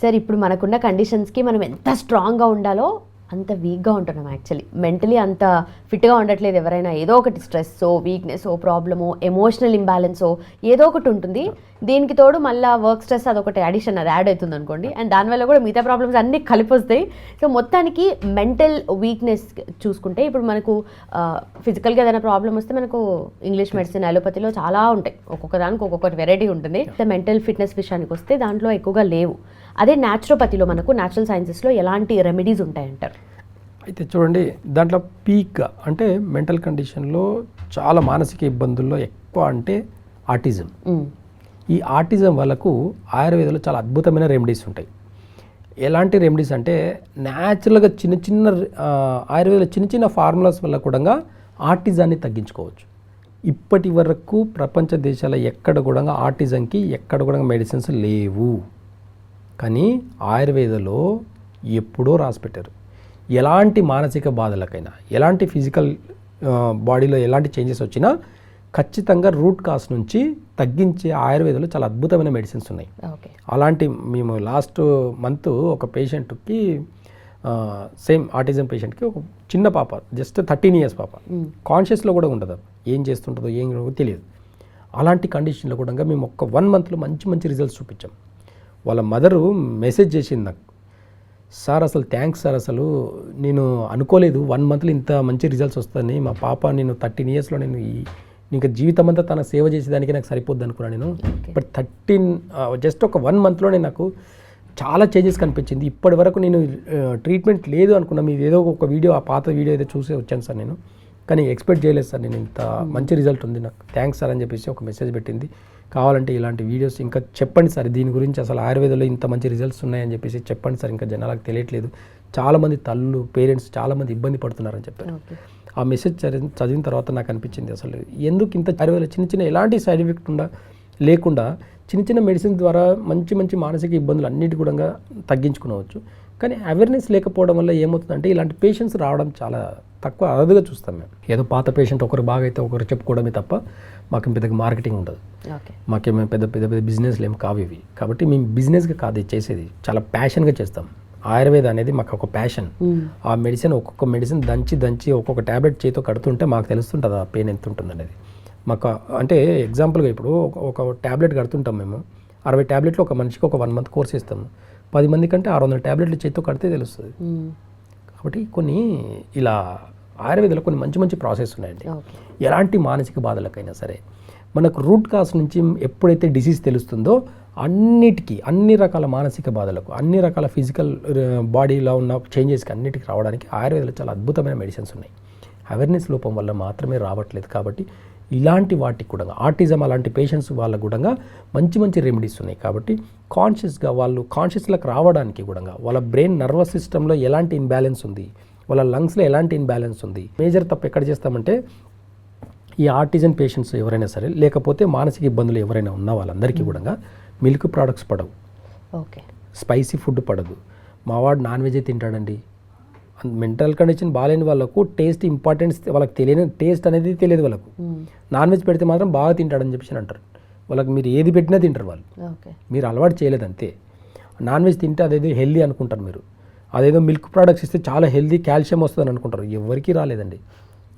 Sir ఇప్పుడు మనకున్న కండిషన్స్కి మనం ఎంత స్ట్రాంగ్గా ఉండాలో అంత వీక్గా ఉంటున్నాం యాక్చువల్లీ. మెంటలీ అంత ఫిట్గా ఉండట్లేదు ఎవరైనా. ఏదో ఒకటి స్ట్రెస్ వీక్నెస్ ఓ ప్రాబ్లమో ఎమోషనల్ ఇంబ్యాలెన్సో ఏదో ఒకటి ఉంటుంది. దీనికి తోడు మళ్ళీ వర్క్ స్ట్రెస్ అదొకటి అడిషన్ అది యాడ్ అవుతుంది అనుకోండి. అండ్ దానివల్ల కూడా మిగతా ప్రాబ్లమ్స్ అన్నీ కలిపి వస్తాయి సో మొత్తానికి మెంటల్ వీక్నెస్ చూసుకుంటే ఇప్పుడు మనకు ఫిజికల్గా ఏదైనా ప్రాబ్లం వస్తే మనకు ఇంగ్లీష్ మెడిసిన్ అలోపతిలో చాలా ఉంటాయి. ఒక్కొక్క దానికి ఒక్కొక్కటి వెరైటీ ఉంటుంది. మెంటల్ ఫిట్నెస్ విషయానికి వస్తే దాంట్లో ఎక్కువగా లేవు. అదే న్యాచురోపతిలో మనకు న్యాచురల్ సైన్సెస్లో ఎలాంటి రెమెడీస్ ఉంటాయంటారు అయితే చూడండి దాంట్లో పీక్ అంటే మెంటల్ కండిషన్లో చాలా మానసిక ఇబ్బందుల్లో ఎక్కువ అంటే ఆటిజం మ్మ్. ఈ ఆటిజం వాళ్ళకు ఆయుర్వేదంలో చాలా అద్భుతమైన రెమెడీస్ ఉంటాయి. ఎలాంటి రెమెడీస్ అంటే న్యాచురల్గా చిన్న చిన్న ఆ, ఆయుర్వేదంలో చిన్న చిన్న ఫార్ములాస్ వల్ల కూడా ఆటిజాన్ని తగ్గించుకోవచ్చు. ఇప్పటి వరకు ప్రపంచ దేశాల ఎక్కడ కూడా ఆటిజంకి ఎక్కడ కూడా మెడిసిన్స్ లేవు. కానీ ఆయుర్వేదలో ఎప్పుడో రాసి పెట్టారు ఎలాంటి మానసిక బాధలకైనా ఎలాంటి ఫిజికల్ బాడీలో ఎలాంటి చేంజెస్ వచ్చినా ఖచ్చితంగా రూట్ కాస్ నుంచి తగ్గించే ఆయుర్వేదంలో చాలా అద్భుతమైన మెడిసిన్స్ ఉన్నాయి. అలాంటి మేము లాస్ట్ మంత్ ఒక పేషెంట్కి సేమ్ ఆటిజం పేషెంట్కి ఒక చిన్న పాప జస్ట్ థర్టీన్ ఇయర్స్ పాప. కాన్షియస్లో కూడా ఉండదు ఏం చేస్తుంటుందో ఏం తెలియదు. అలాంటి కండిషన్లో కూడా మేము ఒక వన్ మంత్లో మంచి మంచి రిజల్ట్స్ చూపించాం. వాళ్ళ మదరు మెసేజ్ చేసింది నాకు. సార్ అసలు థ్యాంక్స్ సార్ అసలు నేను అనుకోలేదు. వన్ మంత్లో ఇంత మంచి రిజల్ట్స్ వస్తాయని. మా పాప నేను థర్టీన్ ఇయర్స్లో నేను ఈ ఇంకా జీవితం అంతా తన సేవ చేసేదానికి నాకు సరిపోద్ది అనుకున్నాను నేను. బట్ థర్టీన్ జస్ట్ ఒక వన్ మంత్లోనే నాకు చాలా చేంజెస్ కనిపించింది. ఇప్పటి వరకు నేను ట్రీట్మెంట్ లేదు అనుకున్నా. మీరు ఏదో ఒక వీడియో ఆ పాత వీడియో ఏదో చూసే వచ్చాను సార్ నేను. కానీ ఎక్స్పెక్ట్ చేయలేదు సార్ నేను ఇంత మంచి రిజల్ట్ ఉంది నాకు. థ్యాంక్స్ సార్ అని చెప్పేసి ఒక మెసేజ్ పెట్టింది. కావాలంటే ఇలాంటి వీడియోస్ ఇంకా చెప్పండి సార్. దీని గురించి అసలు ఆయుర్వేదంలో ఇంత మంచి రిజల్ట్స్ ఉన్నాయని చెప్పేసి చెప్పండి సార్. ఇంకా జనాలకు తెలియట్లేదు. చాలామంది తల్లు పేరెంట్స్ చాలామంది ఇబ్బంది పడుతున్నారని చెప్పారు. ఆ మెసేజ్ చదివిన చదివిన తర్వాత నాకు అనిపించింది అసలు. ఎందుకు ఇంత ఆయుర్వేద చిన్న చిన్న ఎలాంటి సైడ్ ఎఫెక్ట్ ఉండ లేకుండా చిన్న చిన్న మెడిసిన్ ద్వారా మంచి మంచి మానసిక ఇబ్బందులు అన్నిటి కూడా తగ్గించుకునవచ్చు. కానీ అవేర్నెస్ లేకపోవడం వల్ల ఏమవుతుందంటే ఇలాంటి పేషెంట్స్ రావడం చాలా తక్కువ అరుదుగా చూస్తాం మేము. ఏదో పాత పేషెంట్ ఒకరు బాగా అయితే ఒకరు చెప్పుకోవడమే తప్ప మాకు పెద్దగా మార్కెటింగ్ ఉండదు. మాకేమో పెద్ద పెద్ద పెద్ద బిజినెస్లు ఏం కావు ఇవి. కాబట్టి మేము బిజినెస్గా కాదు చేసేది. చాలా ప్యాషన్గా చేస్తాం. ఆయుర్వేద అనేది మాకు ఒక ప్యాషన్. ఆ మెడిసిన్ ఒక్కొక్క మెడిసిన్ దంచి దంచి ఒక్కొక్క ట్యాబ్లెట్ చేతితో కడుతుంటే మాకు తెలుస్తుంటుంది ఆ పెయిన్ ఎంత ఉంటుంది అనేది మాకు అంటే ఎగ్జాంపుల్గా ఇప్పుడు ఒక- ఒక ట్యాబ్లెట్ కడుతుంటాం మేము. అరవై ట్యాబ్లెట్లు ఒక మనిషికి ఒక వన్ మంత్ కోర్స్ ఇస్తాము. పది మంది కంటే ఆరు వందల ట్యాబ్లెట్లు చేతితో కడితే తెలుస్తుంది. కాబట్టి కొన్ని ఇలా ఆయుర్వేదంలో కొన్ని మంచి మంచి ప్రాసెస్ ఉన్నాయండి. ఎలాంటి మానసిక బాధలకైనా సరే మనకు రూట్ కాస్ నుంచి ఎప్పుడైతే డిసీజ్ తెలుస్తుందో అన్నిటికీ అన్ని రకాల మానసిక బాధలకు అన్ని రకాల ఫిజికల్ బాడీలో ఉన్న చేంజెస్కి అన్నిటికీ రావడానికి ఆయుర్వేదంలో చాలా అద్భుతమైన మెడిసిన్స్ ఉన్నాయి. అవేర్నెస్ లోపం వల్ల మాత్రమే రావట్లేదు కాబట్టి ఇలాంటి వాటికి కూడా ఆటిజం అలాంటి పేషెంట్స్ వాళ్ళకు కూడా మంచి మంచి రెమెడీస్ ఉన్నాయి. కాబట్టి కాన్షియస్గా వాళ్ళు కాన్షియస్లకు రావడానికి కూడా వాళ్ళ బ్రెయిన్ నర్వస్ సిస్టంలో ఎలాంటి ఇన్బ్యాలెన్స్ ఉంది? వాళ్ళ లంగ్స్లో ఎలాంటి ఇన్బ్యాలెన్స్ ఉంది? మేజర్ తప్పు ఎక్కడ చేస్తామంటే ఈ ఆర్టిజన్ పేషెంట్స్ ఎవరైనా సరే లేకపోతే మానసిక ఇబ్బందులు ఎవరైనా ఉన్న వాళ్ళందరికీ కూడా మిల్క్ ప్రోడక్ట్స్ పడవు. ఓకే. స్పైసీ ఫుడ్ పడదు. మావాడు నాన్ వెజ్ తింటాడండి? మెంటల్ కండిషన్ బాగాలేని వాళ్ళకు టేస్ట్ ఇంపార్టెన్స్ వాళ్ళకి తెలియని టేస్ట్ అనేది తెలియదు వాళ్ళకు. నాన్ వెజ్ పెడితే మాత్రం బాగా తింటాడని చెప్పేసి అంటారు. వాళ్ళకి మీరు ఏది పెట్టినా తింటారు వాళ్ళు. మీరు అలవాటు చేయలేదు అంతే. నాన్ వెజ్ తింటే అదేదో హెల్దీ అనుకుంటారు మీరు. అదేదో మిల్క్ ప్రోడక్ట్స్ ఇస్తే చాలా హెల్దీ కాల్షియం వస్తుందని అనుకుంటారు. ఎవరికీ రాలేదండి.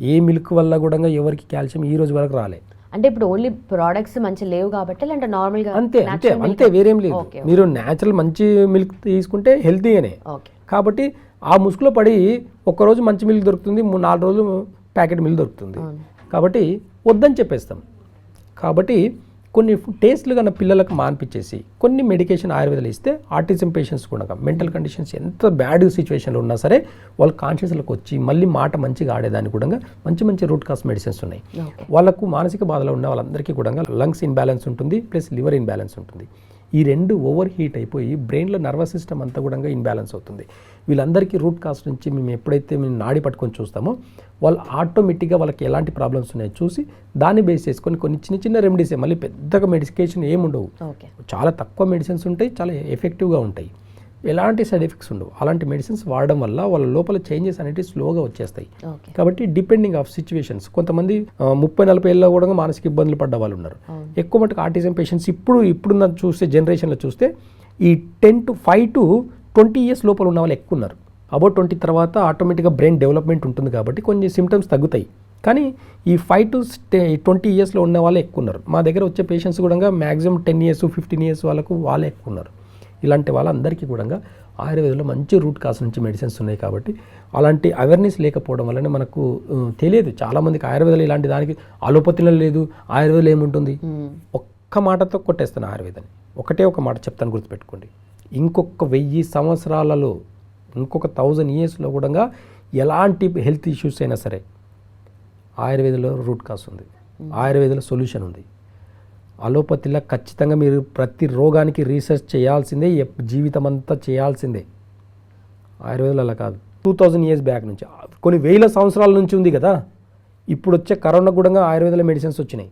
ఏ మిల్క్ వల్ల కూడా ఎవరికి కాల్షియం ఈ రోజు వరకు రాలే. అంటే ఇప్పుడు ఓన్లీ ప్రోడక్ట్స్ మంచి లేవు కాబట్టి లేదంటే నార్మల్గా అంతే అంతే అంతే వేరేం లేదు. మీరు న్యాచురల్ మంచి మిల్క్ తీసుకుంటే హెల్తీగానే ఓకే. కాబట్టి ఆ ముసుగులో పడి ఒక్కరోజు మంచి మిల్క్ దొరుకుతుంది మూడు నాలుగు రోజులు ప్యాకెట్ మిల్క్ దొరుకుతుంది. కాబట్టి వద్దని చెప్పేస్తాం. కాబట్టి కొన్ని టేస్ట్లు కన్నా పిల్లలకు మాన్పించేసి కొన్ని మెడికేషన్ ఆయుర్వేదాలు ఇస్తే ఆటిజం పేషెంట్స్ కూడా మెంటల్ కండిషన్స్ ఎంత బ్యాడ్ సిచ్యువేషన్లో ఉన్నా సరే వాళ్ళు కాన్షియస్లోకి వచ్చి మళ్ళీ మాట మంచిగా ఆడేదానికి కూడా మంచి మంచి రూట్ కాస్ మెడిసిన్స్ ఉన్నాయి. వాళ్ళకు మానసిక బాధలో ఉన్న వాళ్ళందరికీ కూడా లంగ్స్ ఇన్బ్యాలెన్స్ ఉంటుంది ప్లస్ లివర్ ఇన్బ్యాలెన్స్ ఉంటుంది. ఈ రెండు ఓవర్ హీట్ అయిపోయి బ్రెయిన్లో నర్వస్ సిస్టమ్ అంతా కూడా ఇన్బ్యాలెన్స్ అవుతుంది. వీళ్ళందరికీ రూట్ కాస్ నుంచి మేము ఎప్పుడైతే మేము నాడి పట్టుకొని చూస్తామో వాళ్ళు ఆటోమేటిక్గా వాళ్ళకి ఎలాంటి ప్రాబ్లమ్స్ ఉన్నాయో చూసి దాన్ని బేస్ చేసుకొని కొన్ని చిన్న చిన్న రెమెడీసే మళ్ళీ పెద్దగా మెడికేషన్ ఏముండవు. చాలా తక్కువ మెడిసిన్స్ ఉంటాయి చాలా ఎఫెక్టివ్గా ఉంటాయి. ఎలాంటి సైడ్ ఎఫెక్ట్స్ ఉండవు. అలాంటి మెడిసిన్స్ వాడడం వల్ల వాళ్ళ లోపల చేంజెస్ అనేవి స్లోగా వచ్చేస్తాయి. కాబట్టి డిపెండింగ్ ఆఫ్ సిచ్యువేషన్స్. కొంతమంది ముప్పై నలభై ఏళ్ళలో కూడా మానసిక ఇబ్బందులు పడ్డ వాళ్ళు ఉన్నారు. ఎక్కువ మటుకు ఆటిజం పేషెంట్స్ ఇప్పుడు ఇప్పుడున్న చూస్తే జనరేషన్లో చూస్తే ఈ ten to five to twenty years లోపల ఉన్న వాళ్ళు ఎక్కువ ఉన్నారు. అబౌట్ ట్వంటీ తర్వాత ఆటోమేటిక్గా బ్రెయిన్ డెవలప్మెంట్ ఉంటుంది కాబట్టి కొన్ని సిమ్టమ్స్ తగ్గుతాయి. కానీ ఈ ఫైవ్ టు ట్వంటీ ఇయర్స్లో ఉన్న వాళ్ళే ఎక్కువ ఉన్నారు. మా దగ్గర వచ్చే పేషెంట్స్ కూడా maximum ten years fifteen years వాళ్ళకు వాళ్ళే ఎక్కువ ఉన్నారు. ఇలాంటి వాళ్ళందరికీ కూడా ఆయుర్వేదంలో మంచి రూట్ కాస్ నుంచి మెడిసిన్స్ ఉన్నాయి కాబట్టి అలాంటి అవేర్నెస్ లేకపోవడం వల్లనే మనకు తెలియదు. చాలామందికి ఆయుర్వేదాలు ఇలాంటి దానికి అలోపతిలో లేదు ఆయుర్వేదంలో ఏముంటుంది? ఒక్క మాటతో కొట్టేస్తాను ఆయుర్వేదాన్ని. ఒకటే ఒక మాట చెప్తాను గుర్తుపెట్టుకోండి. ఇంకొక వెయ్యి సంవత్సరాలలో ఇంకొక థౌజండ్ ఇయర్స్లో కూడా ఎలాంటి హెల్త్ ఇష్యూస్ అయినా సరే ఆయుర్వేదంలో రూట్ కాస్ ఉంది. ఆయుర్వేదంలో సొల్యూషన్ ఉంది. అలోపతిలో ఖచ్చితంగా మీరు ప్రతి రోగానికి రీసెర్చ్ చేయాల్సిందే జీవితం అంతా చేయాల్సిందే. ఆయుర్వేదంలో కాదు. టూ థౌజండ్ ఇయర్స్ బ్యాక్ నుంచి. కొన్ని వేల సంవత్సరాల నుంచి ఉంది కదా. ఇప్పుడు వచ్చే కరోనా కూడా ఆయుర్వేదంలో మెడిసిన్స్ వచ్చినాయి.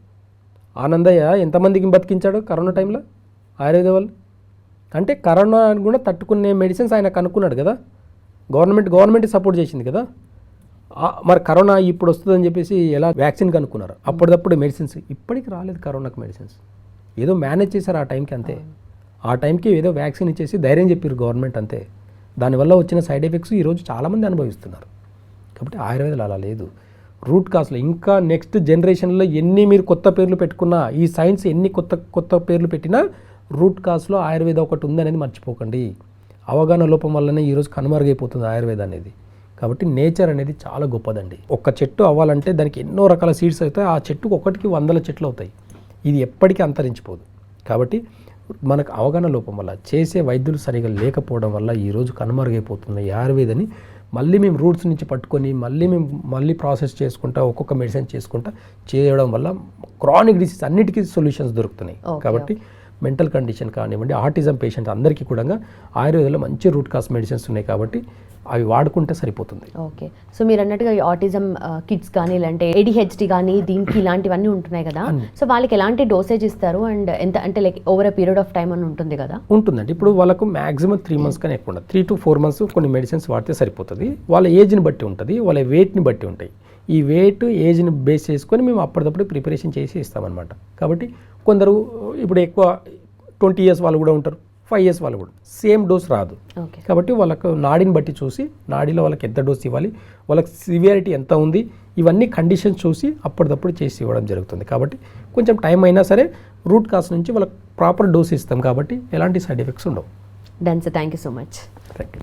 ఆనందయ్య ఎంతమందికి బతికించాడు కరోనా టైంలో? ఆయుర్వేద వాళ్ళు? అంటే కరోనా కూడా తట్టుకునే మెడిసిన్స్ ఆయన కనుక్కున్నాడు కదా. గవర్నమెంట్ గవర్నమెంట్ సపోర్ట్ చేసింది కదా. మరి కరోనా ఇప్పుడు వస్తుందని చెప్పేసి ఎలా వ్యాక్సిన్ కనుక్కున్నారు? అప్పటిదప్పుడు మెడిసిన్స్. ఇప్పటికి రాలేదు కరోనాకు మెడిసిన్స్. ఏదో మేనేజ్ చేశారు ఆ టైంకి అంతే. ఆ టైంకి ఏదో వ్యాక్సిన్ ఇచ్చేసి ధైర్యం చెప్పారు గవర్నమెంట్ అంతే. దానివల్ల వచ్చిన సైడ్ ఎఫెక్ట్స్ ఈరోజు చాలామంది అనుభవిస్తున్నారు. కాబట్టి ఆయుర్వేదాలు అలా లేదు. రూట్ కాస్లో ఇంకా నెక్స్ట్ జనరేషన్లో ఎన్ని మీరు కొత్త పేర్లు పెట్టుకున్నా ఈ సైన్స్ ఎన్ని కొత్త కొత్త పేర్లు పెట్టినా రూట్ కాస్లో ఆయుర్వేద ఒకటి ఉందనేది మర్చిపోకండి. అవగాహన లోపం వల్లనే ఈరోజు కనుమరుగైపోతుంది ఆయుర్వేద అనేది. కాబట్టి నేచర్ అనేది చాలా గొప్పదండి. ఒక్క చెట్టు అవ్వాలంటే దానికి ఎన్నో రకాల సీడ్స్ అవుతాయి. ఆ చెట్టుకు ఒకటికి వందల చెట్లు అవుతాయి. ఇది ఎప్పటికీ అంతరించిపోదు. కాబట్టి మనకు అవగాహన లోపం వల్ల చేసే వైద్యులు సరిగా లేకపోవడం వల్ల ఈరోజు కనుమరుగైపోతుంది ఆయుర్వేదని మళ్ళీ మేము రూట్స్ నుంచి పట్టుకొని మళ్ళీ మేము మళ్ళీ ప్రాసెస్ చేసుకుంటా ఒక్కొక్క మెడిసిన్ చేసుకుంటా చేయడం వల్ల క్రానిక్ డిసీజ్ అన్నిటికీ సొల్యూషన్స్ దొరుకుతున్నాయి. కాబట్టి మెంటల్ కండిషన్ కానివ్వండి ఆటిజం పేషెంట్ అందరికీ కూడా ఆయుర్వేదంలో మంచి రూట్ కాస్ మెడిసిన్స్ ఉన్నాయి కాబట్టి అవి వాడుకుంటే సరిపోతుంది. ఓకే. సో మీరు అన్నట్టుగా ఆటిజం కిడ్స్ కానీ లేదంటే ఏడిహెచ్డి కానీ దీనికి ఇలాంటివన్నీ ఉంటున్నాయి కదా. సో వాళ్ళకి ఎలాంటి డోసేజ్ ఇస్తారు? అండ్ ఎంత అంటే like over a period of time అని ఉంటుంది కదా. ఉంటుందండి. ఇప్పుడు వాళ్ళకు మ్యాక్సిమం త్రీ మంత్స్ కానీ ఎక్కువ ఉండదు. త్రీ టు ఫోర్ మంత్స్ కొన్ని మెడిసిన్స్ వాడితే సరిపోతుంది. వాళ్ళ ఏజ్ని బట్టి ఉంటుంది. వాళ్ళ వెయిట్ని బట్టి ఉంటాయి. ఈ వెయిట్ ఏజ్ని బేస్ చేసుకొని మేము అప్పటికప్పుడు ప్రిపరేషన్ చేసి ఇస్తామన్నమాట. కాబట్టి కొందరు ఇప్పుడు ఎక్కువ ట్వంటీ ఇయర్స్ వాళ్ళు కూడా ఉంటారు. ఫైవ్ ఇయర్స్ వాళ్ళు కూడా. సేమ్ డోస్ రాదు. ఓకే కాబట్టి వాళ్ళకు నాడిని బట్టి చూసి నాడిలో వాళ్ళకి ఎంత డోస్ ఇవ్వాలి వాళ్ళకి సివియారిటీ ఎంత ఉంది ఇవన్నీ కండిషన్స్ చూసి అప్పటిదప్పుడు చేసి ఇవ్వడం జరుగుతుంది. కాబట్టి కొంచెం టైం అయినా సరే రూట్ కాస్ నుంచి వాళ్ళకి ప్రాపర్ డోస్ ఇస్తాం కాబట్టి ఎలాంటి సైడ్ ఎఫెక్ట్స్ ఉండవు. Done sir thank you so much thank you